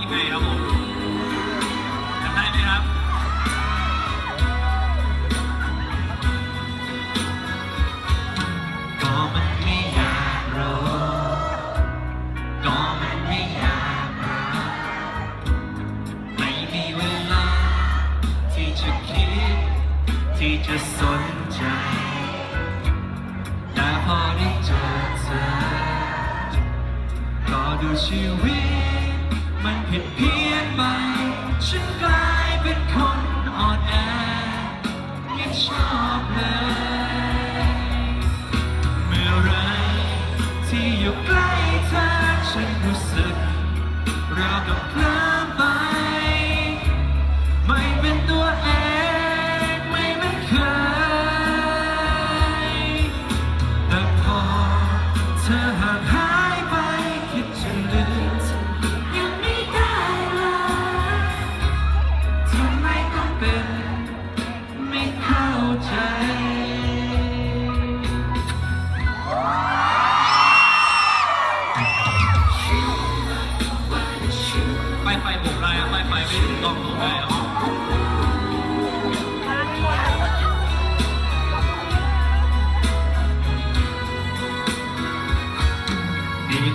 ยังไงครับผมจำได้ไหมครับก็มันไม่อยากรู้ก็มันไม่อยากรอไม่มีเวลา ที่จะคิด ที่จะสนใจแต่พอได้เจอเธอก็ดูชีวิต มันผิดเพี้ยนไป ฉันกลายเป็นคนอ่อนแอไม่ชอบเลยเมื่อไรที่อยู่ใกล้เธอ ฉันรู้สึกราวกับเพลิ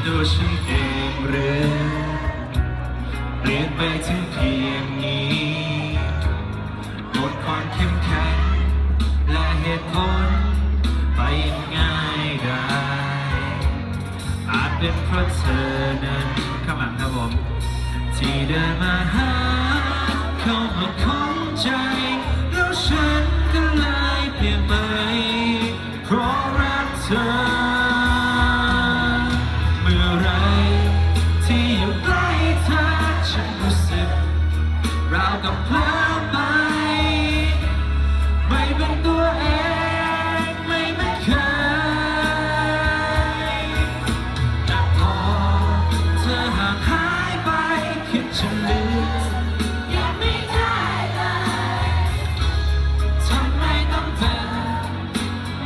ตัวฉันเองหรือเปลี่ยนไปถึงเพียงนี้หมดความเข้มแข็งและเหตุผลไปง่ายได้อาจเป็นเพราะเธอนั้นข้างหลังครับผมที่เดินมาหาเข้ามาของใจแล้วฉันก็เลย ที่อยู่ใกล้เธอฉันรู้สึกราวกับเพลิงไป ไม่เป็นตัวเองไม่เหมืนเคยพอเธอห่างหายไปคิดฉันลืมยังไม่ได้เลยทำไมต้องเธอ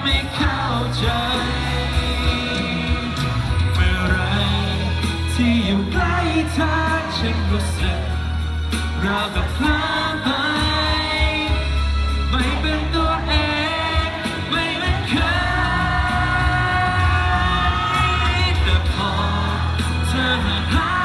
ไม่เข้าใจ ฉันรู้สึกเราแบพลาดไป ไม่เป็นตัวเอง ไม่เป็นใครแต่พอเธอหาย